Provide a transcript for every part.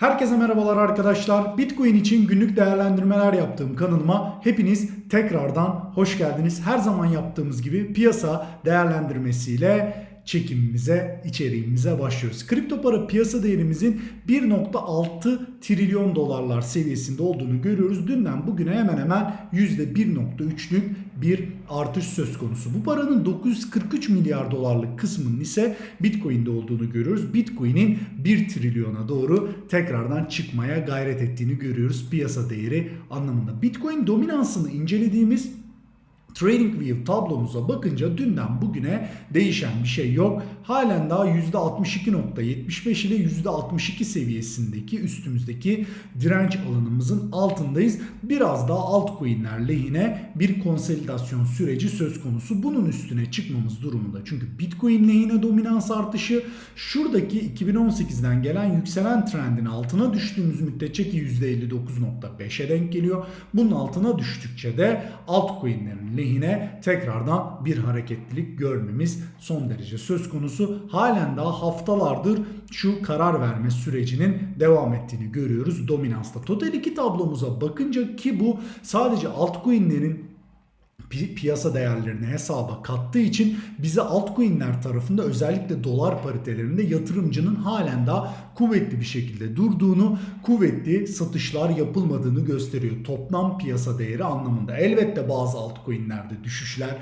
Herkese merhabalar arkadaşlar. Bitcoin için günlük değerlendirmeler yaptığım kanalıma hepiniz tekrardan hoş geldiniz. Her zaman yaptığımız gibi piyasa değerlendirmesiyle çekimimize, içeriğimize başlıyoruz. Kripto para piyasa değerimizin 1.6 trilyon dolarlar seviyesinde olduğunu görüyoruz. Dünden bugüne hemen hemen %1.3'lük bir artış söz konusu. Bu paranın 943 milyar dolarlık kısmının ise Bitcoin'de olduğunu görüyoruz. Bitcoin'in 1 trilyona doğru tekrardan çıkmaya gayret ettiğini görüyoruz piyasa değeri anlamında. Bitcoin dominansını incelediğimiz TradingView tablomuza bakınca dünden bugüne değişen bir şey yok. Halen daha %62.75 ile %62 seviyesindeki üstümüzdeki direnç alanımızın altındayız. Biraz daha altcoin'ler lehine bir konsolidasyon süreci söz konusu. Bunun üstüne çıkmamız durumunda. Çünkü Bitcoin lehine dominans artışı şuradaki 2018'den gelen yükselen trendin altına düştüğümüz müddetçe ki %59.5'e denk geliyor. Bunun altına düştükçe de altcoin'lerin lehine tekrardan bir hareketlilik görmemiz son derece söz konusu. Halen daha haftalardır şu karar verme sürecinin devam ettiğini görüyoruz dominansta. Total 2 tablomuza bakınca ki bu sadece altcoin'lerin pi- piyasa değerlerini hesaba kattığı için bize altcoin'ler tarafında özellikle dolar paritelerinde yatırımcının halen daha kuvvetli bir şekilde durduğunu, kuvvetli satışlar yapılmadığını gösteriyor. Toplam piyasa değeri anlamında. Elbette bazı altcoin'lerde düşüşler,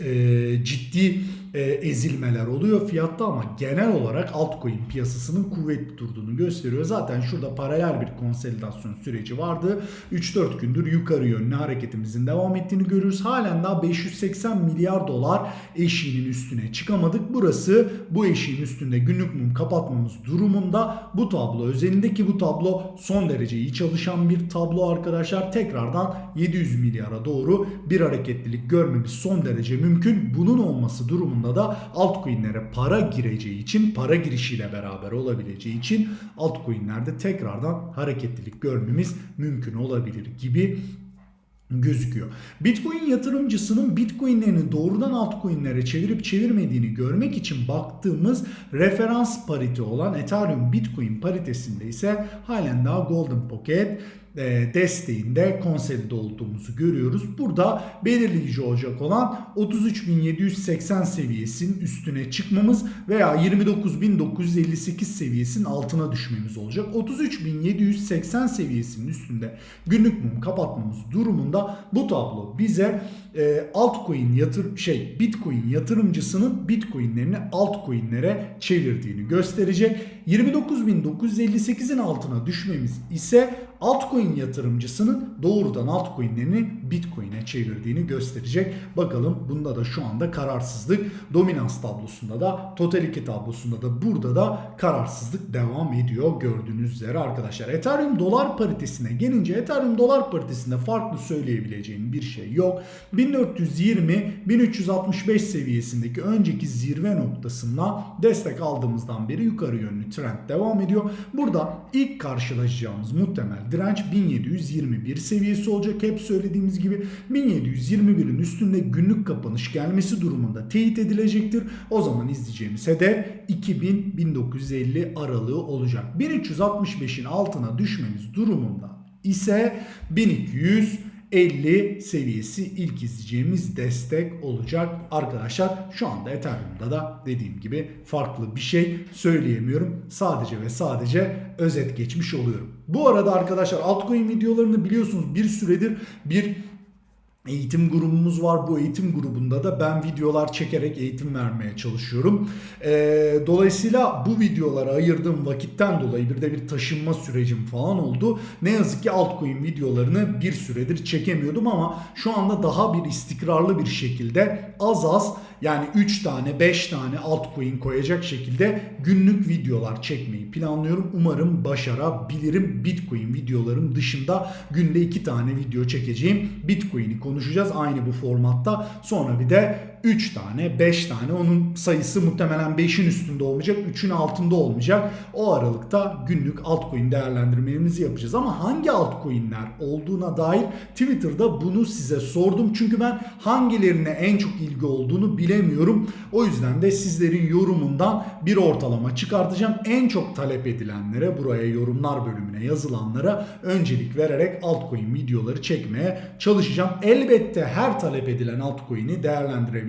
e, ciddi e, ezilmeler oluyor fiyatta ama genel olarak altcoin piyasasının kuvvetli durduğunu gösteriyor. Zaten şurada paralel bir konsolidasyon süreci vardı. 3-4 gündür yukarı yönlü hareketimizin devam ettiğini görüyoruz. Halen daha 580 milyar dolar eşiğinin üstüne çıkamadık. Burası bu eşiğin üstünde günlük mum kapatmamız durumunda bu tablo özelindeki bu tablo son derece iyi çalışan bir tablo arkadaşlar. Tekrardan 700 milyara doğru bir hareketlilik görmemiz son derece mümkün. Bunun olması durumunda da altcoin'lere para gireceği için, para girişiyle beraber olabileceği için altcoin'lerde tekrardan hareketlilik görmemiz mümkün olabilir gibi gözüküyor. Bitcoin yatırımcısının Bitcoin'lerini doğrudan altcoin'lere çevirip çevirmediğini görmek için baktığımız referans parite olan Ethereum Bitcoin paritesinde ise halen daha Golden Pocket desteğinde konsolide olduğumuzu görüyoruz. Burada belirleyici olacak olan 33.780 seviyesinin üstüne çıkmamız veya 29.958 seviyesinin altına düşmemiz olacak. 33.780 seviyesinin üstünde günlük mum kapatmamız durumunda bu tablo bize e, altcoin yatır şey Bitcoin yatırımcısının Bitcoin'lerini altcoin'lere çevirdiğini gösterecek. 29.958'in altına düşmemiz ise altcoin yatırımcısının doğrudan altcoin'lerini Bitcoin'e çevirdiğini gösterecek. Bakalım bunda da şu anda kararsızlık. Dominans tablosunda da Total 2 tablosunda da burada da kararsızlık devam ediyor gördüğünüz üzere arkadaşlar. Ethereum dolar paritesine gelince Ethereum dolar paritesinde farklı söyleyebileceğim bir şey yok. 1420-1365 seviyesindeki önceki zirve noktasından destek aldığımızdan beri yukarı yönlü trend devam ediyor. Burada ilk karşılaşacağımız muhtemel direnç 1721 seviyesi olacak. Hep söylediğimiz gibi 1721'in üstünde günlük kapanış gelmesi durumunda teyit edilecektir. O zaman izleyeceğimiz hedef 2000-1950 aralığı olacak. 1365'in altına düşmemiz durumunda ise 1200 50 seviyesi ilk izleyeceğimiz destek olacak arkadaşlar. Şu anda Ethereum'da da dediğim gibi farklı bir şey söyleyemiyorum. Sadece ve sadece özet geçmiş oluyorum. Bu arada arkadaşlar altcoin videolarını biliyorsunuz bir süredir bir eğitim grubumuz var. Bu eğitim grubunda da ben videolar çekerek eğitim vermeye çalışıyorum. Ee, dolayısıyla bu videolara ayırdığım vakitten dolayı bir de bir taşınma sürecim falan oldu. Ne yazık ki altcoin videolarını bir süredir çekemiyordum ama şu anda daha bir istikrarlı bir şekilde az az yani 3 tane 5 tane altcoin koyacak şekilde günlük videolar çekmeyi planlıyorum. Umarım başarabilirim. Bitcoin videolarım dışında günde 2 tane video çekeceğim. Bitcoin'i konuşacağız aynı bu formatta. Sonra bir de 3 tane, 5 tane. Onun sayısı muhtemelen 5'in üstünde olmayacak, 3'ün altında olmayacak. O aralıkta günlük altcoin değerlendirmemizi yapacağız. Ama hangi altcoin'ler olduğuna dair Twitter'da bunu size sordum. Çünkü ben hangilerine en çok ilgi olduğunu bilemiyorum. O yüzden de sizlerin yorumundan bir ortalama çıkartacağım. En çok talep edilenlere, buraya yorumlar bölümüne yazılanlara öncelik vererek altcoin videoları çekmeye çalışacağım. Elbette her talep edilen altcoin'i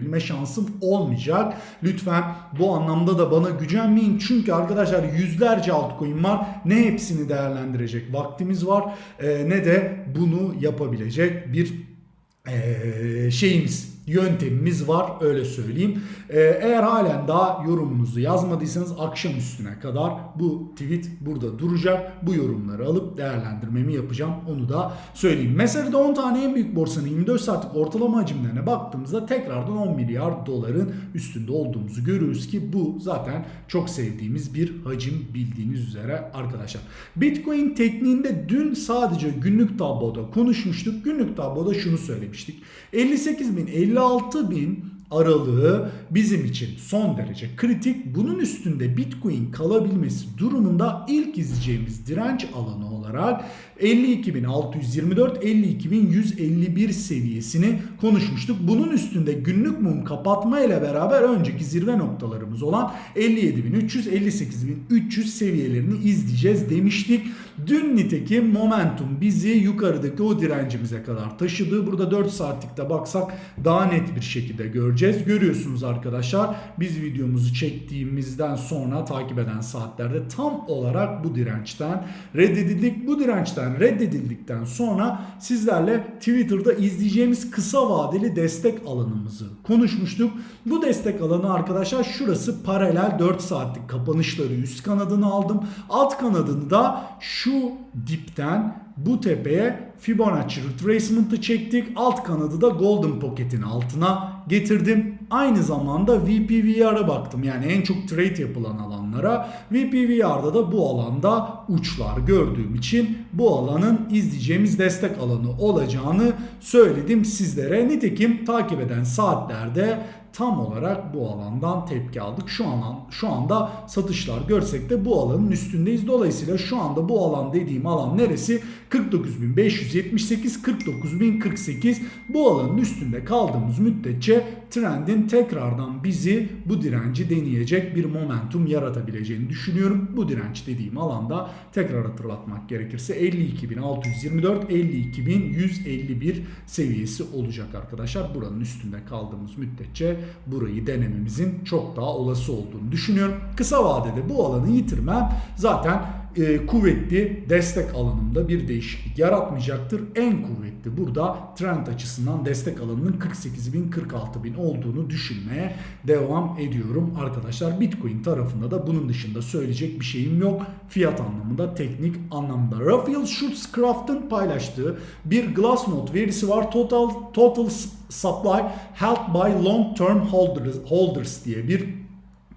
değerlendirebilme şansım olmayacak. Lütfen bu anlamda da bana gücenmeyin. Çünkü arkadaşlar yüzlerce altcoin var. Ne hepsini değerlendirecek vaktimiz var e, ne de bunu yapabilecek bir e, şeyimiz yöntemimiz var öyle söyleyeyim. Ee, eğer halen daha yorumunuzu yazmadıysanız akşam üstüne kadar bu tweet burada duracak. Bu yorumları alıp değerlendirmemi yapacağım. Onu da söyleyeyim. Meselede 10 tane en büyük borsanın 24 saatlik ortalama hacimlerine baktığımızda tekrardan 10 milyar doların üstünde olduğumuzu görüyoruz ki bu zaten çok sevdiğimiz bir hacim bildiğiniz üzere arkadaşlar. Bitcoin tekniğinde dün sadece günlük tabloda konuşmuştuk. Günlük tabloda şunu söylemiştik. 58 bin 56 bin aralığı bizim için son derece kritik. Bunun üstünde Bitcoin kalabilmesi durumunda ilk izleyeceğimiz direnç alanı olarak 52.624 52.151 seviyesini konuşmuştuk. Bunun üstünde günlük mum kapatma ile beraber önceki zirve noktalarımız olan 57.300 58.300 seviyelerini izleyeceğiz demiştik. Dün nitekim momentum bizi yukarıdaki o direncimize kadar taşıdı. Burada 4 saatlikte baksak daha net bir şekilde göreceğiz. Görüyorsunuz arkadaşlar biz videomuzu çektiğimizden sonra takip eden saatlerde tam olarak bu dirençten reddedildik. Bu dirençten reddedildikten sonra sizlerle Twitter'da izleyeceğimiz kısa vadeli destek alanımızı konuşmuştuk. Bu destek alanı arkadaşlar şurası paralel 4 saatlik kapanışları üst kanadını aldım. Alt kanadını da şu dipten bu tepeye Fibonacci retracement'ı çektik. Alt kanadı da Golden Pocket'in altına getirdim. Aynı zamanda VPVR'a baktım. Yani en çok trade yapılan alanlara. VPVR'da da bu alanda uçlar gördüğüm için bu alanın izleyeceğimiz destek alanı olacağını söyledim sizlere. Nitekim takip eden saatlerde tam olarak bu alandan tepki aldık. Şu an şu anda satışlar görsek de bu alanın üstündeyiz. Dolayısıyla şu anda bu alan dediğim alan neresi? 49.578 49.048 bu alanın üstünde kaldığımız müddetçe trendin tekrardan bizi bu direnci deneyecek bir momentum yaratabileceğini düşünüyorum. Bu direnç dediğim alanda tekrar hatırlatmak gerekirse 52.624 52.151 seviyesi olacak arkadaşlar. Buranın üstünde kaldığımız müddetçe burayı denememizin çok daha olası olduğunu düşünüyorum. Kısa vadede bu alanı yitirmem zaten e, kuvvetli destek alanımda bir değişiklik yaratmayacaktır. En kuvvetli burada trend açısından destek alanının 48 bin 46 bin olduğunu düşünmeye devam ediyorum arkadaşlar. Bitcoin tarafında da bunun dışında söyleyecek bir şeyim yok. Fiyat anlamında, teknik anlamda. Raphael Schutzcraft'ın paylaştığı bir Glassnode verisi var. Total Total Supply Held by Long Term Holders, Holders diye bir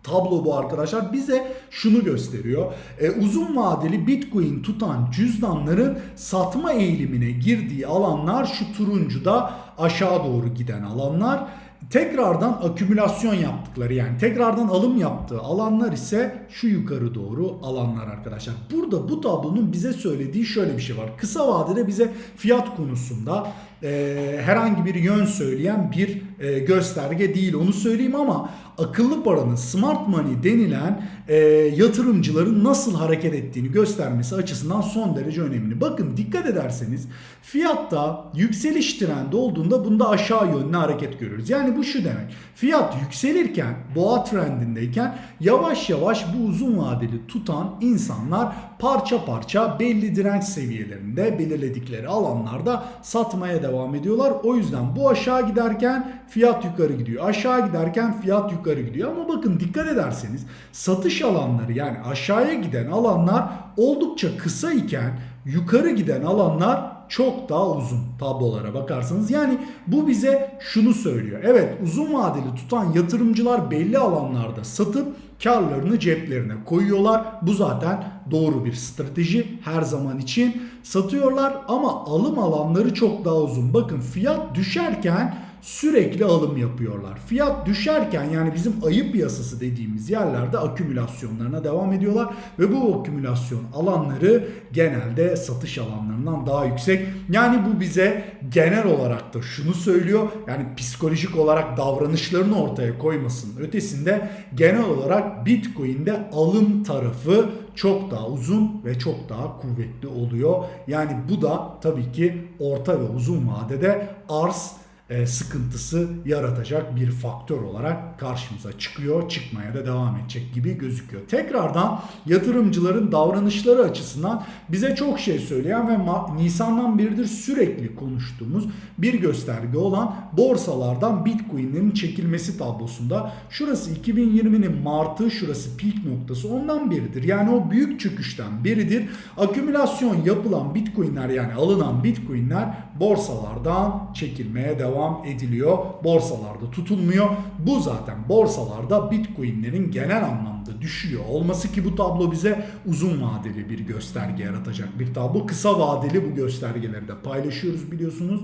tablo bu arkadaşlar bize şunu gösteriyor. E, uzun vadeli Bitcoin tutan cüzdanların satma eğilimine girdiği alanlar şu turuncuda aşağı doğru giden alanlar. Tekrardan akümülasyon yaptıkları yani tekrardan alım yaptığı alanlar ise şu yukarı doğru alanlar arkadaşlar. Burada bu tablonun bize söylediği şöyle bir şey var. Kısa vadede bize fiyat konusunda e, herhangi bir yön söyleyen bir e, gösterge değil onu söyleyeyim ama akıllı paranın smart money denilen e, yatırımcıların nasıl hareket ettiğini göstermesi açısından son derece önemli. Bakın dikkat ederseniz fiyatta yükseliş trendi olduğunda bunda aşağı yönlü hareket görüyoruz. Yani bu şu demek. Fiyat yükselirken boğa trendindeyken yavaş yavaş bu uzun vadeli tutan insanlar parça parça belli direnç seviyelerinde belirledikleri alanlarda satmaya devam ediyorlar. O yüzden bu aşağı giderken fiyat yukarı gidiyor. Aşağı giderken fiyat yukarı gidiyor. Ama bakın dikkat ederseniz satış alanları yani aşağıya giden alanlar oldukça kısa iken yukarı giden alanlar çok daha uzun tablolara bakarsanız. Yani bu bize şunu söylüyor. Evet uzun vadeli tutan yatırımcılar belli alanlarda satıp karlarını ceplerine koyuyorlar. Bu zaten doğru bir strateji her zaman için satıyorlar ama alım alanları çok daha uzun. Bakın fiyat düşerken sürekli alım yapıyorlar. Fiyat düşerken yani bizim ayı piyasası dediğimiz yerlerde akümülasyonlarına devam ediyorlar ve bu akümülasyon alanları genelde satış alanlarından daha yüksek. Yani bu bize genel olarak da şunu söylüyor. Yani psikolojik olarak davranışlarını ortaya koymasının ötesinde genel olarak Bitcoin'de alım tarafı çok daha uzun ve çok daha kuvvetli oluyor. Yani bu da tabii ki orta ve uzun vadede arz sıkıntısı yaratacak bir faktör olarak karşımıza çıkıyor. Çıkmaya da devam edecek gibi gözüküyor. Tekrardan yatırımcıların davranışları açısından bize çok şey söyleyen ve Nisan'dan beridir sürekli konuştuğumuz bir gösterge olan borsalardan Bitcoin'lerin çekilmesi tablosunda şurası 2020'nin Mart'ı şurası peak noktası ondan beridir. Yani o büyük çöküşten beridir. Akümülasyon yapılan Bitcoin'ler yani alınan Bitcoin'ler borsalardan çekilmeye devam ediliyor. Borsalarda tutulmuyor. Bu zaten borsalarda Bitcoin'lerin genel anlamda düşüyor olması ki bu tablo bize uzun vadeli bir gösterge yaratacak bir tablo. Kısa vadeli bu göstergeleri de paylaşıyoruz biliyorsunuz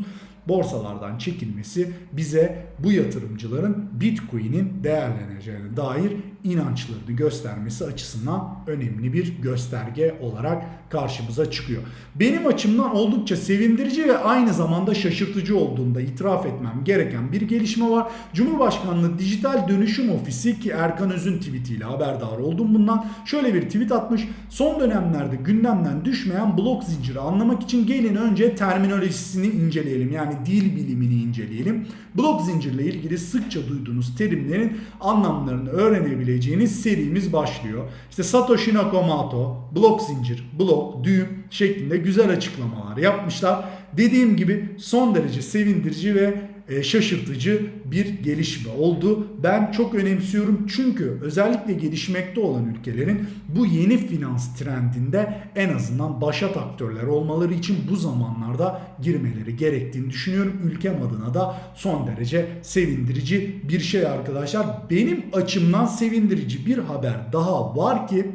borsalardan çekilmesi bize bu yatırımcıların Bitcoin'in değerleneceğine dair inançlarını göstermesi açısından önemli bir gösterge olarak karşımıza çıkıyor. Benim açımdan oldukça sevindirici ve aynı zamanda şaşırtıcı olduğunda itiraf etmem gereken bir gelişme var. Cumhurbaşkanlığı Dijital Dönüşüm Ofisi ki Erkan Öz'ün tweetiyle haberdar oldum bundan. Şöyle bir tweet atmış. Son dönemlerde gündemden düşmeyen blok zinciri anlamak için gelin önce terminolojisini inceleyelim. Yani dil bilimini inceleyelim. Blok zincirle ilgili sıkça duyduğunuz terimlerin anlamlarını öğrenebileceğiniz serimiz başlıyor. İşte Satoshi Nakamoto, blok zincir, blok, düğüm şeklinde güzel açıklamalar yapmışlar. Dediğim gibi son derece sevindirici ve şaşırtıcı bir gelişme oldu. Ben çok önemsiyorum çünkü özellikle gelişmekte olan ülkelerin bu yeni finans trendinde en azından başat aktörler olmaları için bu zamanlarda girmeleri gerektiğini düşünüyorum. Ülkem adına da son derece sevindirici bir şey arkadaşlar. Benim açımdan sevindirici bir haber daha var ki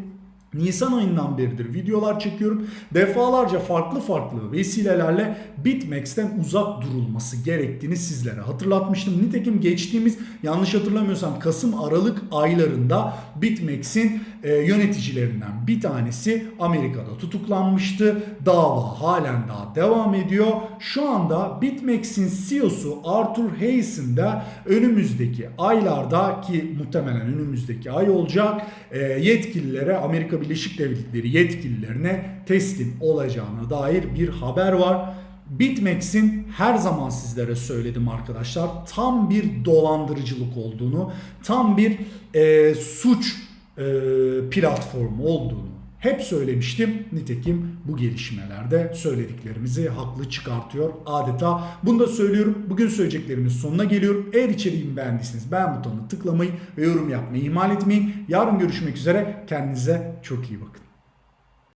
Nisan ayından beridir videolar çekiyorum. Defalarca farklı farklı vesilelerle Bitmex'ten uzak durulması gerektiğini sizlere hatırlatmıştım. Nitekim geçtiğimiz yanlış hatırlamıyorsam Kasım Aralık aylarında Bitmex'in e, yöneticilerinden bir tanesi Amerika'da tutuklanmıştı. Dava halen daha devam ediyor. Şu anda Bitmex'in CEO'su Arthur Hayes'in de önümüzdeki aylarda ki muhtemelen önümüzdeki ay olacak e, yetkililere Birleşik Devletleri yetkililerine teslim olacağına dair bir haber var. Bitmex'in her zaman sizlere söyledim arkadaşlar tam bir dolandırıcılık olduğunu, tam bir e, suç e, platformu olduğunu hep söylemiştim. Nitekim bu gelişmelerde söylediklerimizi haklı çıkartıyor adeta. Bunu da söylüyorum. Bugün söyleyeceklerimin sonuna geliyorum. Eğer içeriğimi beğendiyseniz beğen butonuna tıklamayı ve yorum yapmayı ihmal etmeyin. Yarın görüşmek üzere. Kendinize çok iyi bakın.